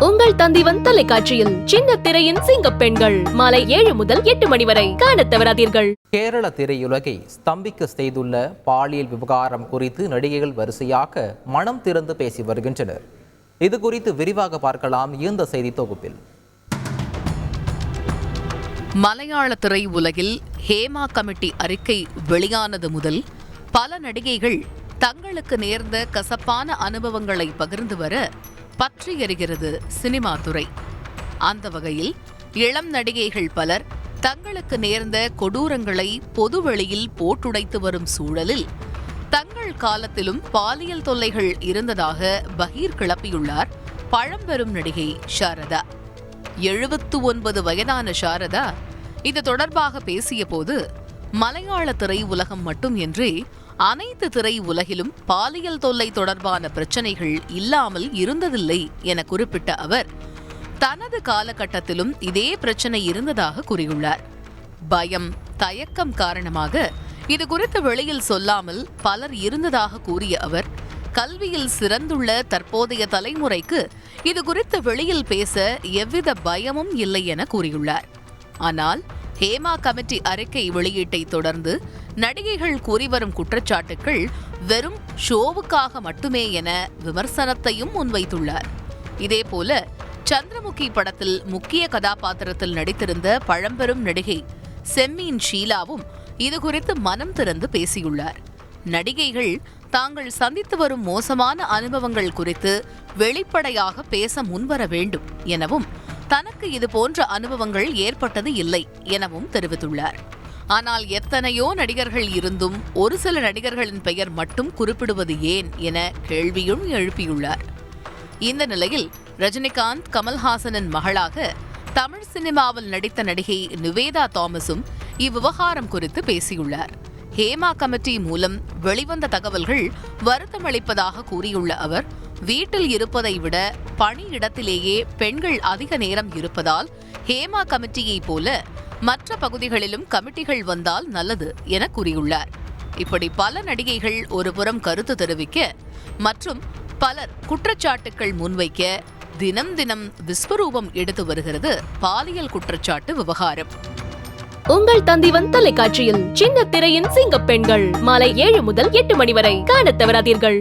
உங்கள் தந்திவன் தொலைக்காட்சியில் சின்ன திரையின் சிங்க பெண்கள். மாலை ஏழு முதல் எட்டு மணி வரை காணத் தவறாதீர்கள். கேரள திரையுலகை ஸ்தம்பிக்க செய்துள்ள பாலியல் விவகாரம் குறித்து நடிகைகள் வரிசையாக மனம் திறந்து பேசி வருகின்றனர். இது குறித்து விரிவாக பார்க்கலாம் இந்த செய்தி தொகுப்பில். மலையாள திரை உலகில் ஹேமா கமிட்டி அறிக்கை வெளியானது முதல் பல நடிகைகள் தங்களுக்கு நேர்ந்த கசப்பான அனுபவங்களை பகிர்ந்து வர பற்றி எறிகிறது சினிமா துறை. அந்த வகையில் இளம் நடிகைகள் பலர் தங்களுக்கு நேர்ந்த கொடூரங்களை பொதுவெளியில் போட்டுடைத்து வரும் சூழலில் தங்கள் காலத்திலும் பாலியல் தொல்லைகள் இருந்ததாக பகீர் கிளப்பியுள்ளார் பழம்பெரும் நடிகை சாரதா. எழுபத்து ஒன்பது வயதான சாரதா இது தொடர்பாக பேசியபோது மலையாள திரை உலகம் மட்டுமின்றி அனைத்து திரை உலகிலும் பாலியல் தொல்லை தொடர்பான பிரச்சனைகள் இல்லாமல் இருந்ததில்லை என குறிப்பிட்ட அவர் தனது காலகட்டத்திலும் இதே பிரச்சனை இருந்ததாக கூறியுள்ளார். பயம் தயக்கம் காரணமாக இது குறித்து வெளியில் சொல்லாமல் பலர் இருந்ததாக கூறிய அவர் கல்வியில் சிறந்துள்ள தற்போதைய தலைமுறைக்கு இது குறித்து வெளியில் பேச எவ்வித பயமும் இல்லை என கூறியுள்ளார். ஆனால் ஹேமா கமிட்டி அறிக்கை வெளியீட்டை தொடர்ந்து நடிகைகள் கூறிவரும் குற்றச்சாட்டுகள் வெறும் ஷோவுக்காக மட்டுமே என விமர்சனத்தையும் முன்வைத்துள்ளார். இதேபோல சந்திரமுகி படத்தில் முக்கிய கதாபாத்திரத்தில் நடித்திருந்த பழம்பெரும் நடிகை செம்மீன் ஷீலாவும் இதுகுறித்து மனம் திறந்து பேசியுள்ளார். நடிகைகள் தாங்கள் சந்தித்து வரும் மோசமான அனுபவங்கள் குறித்து வெளிப்படையாக பேச முன்வர வேண்டும் எனவும் தனக்கு இது போன்ற அனுபவங்கள் ஏற்பட்டது இல்லை எனவும் தெரிவித்துள்ளார். ஆனால் எத்தனையோ நடிகர்கள் இருந்தும் ஒரு சில நடிகர்களின் பெயர் மட்டும் குறிப்பிடுவது ஏன் என கேள்வியும் எழுப்பியுள்ளார். இந்த நிலையில் ரஜினிகாந்த் கமல்ஹாசனின் மகளாக தமிழ் சினிமாவில் நடித்த நடிகை நிவேதா தாமஸும் இவ்விவகாரம் குறித்து பேசியுள்ளார். ஹேமா கமிட்டி மூலம் வெளிவந்த தகவல்கள் வருத்தமளிப்பதாக கூறியுள்ள அவர் வீட்டில் இருப்பதை விட பணியிடத்திலேயே பெண்கள் அதிக நேரம் இருப்பதால் ஹேமா கமிட்டியைப் போல மற்ற பகுதிகளிலும் கமிட்டிகள் வந்தால் நல்லது என கூறியுள்ளார். இப்படி பல நடிகைகள் ஒருபுறம் கருத்து தெரிவிக்க மற்றும் பலர் குற்றச்சாட்டுகள் முன்வைக்க தினம் தினம் விஸ்வரூபம் எடுத்து வருகிறது பாலியல் குற்றச்சாட்டு விவகாரம். உங்கள் தந்திவன் தொலைக்காட்சியில் சின்ன திரையின் சிங்க பெண்கள் மாலை ஏழு முதல் எட்டு மணி வரை காண தவறாதீர்கள்.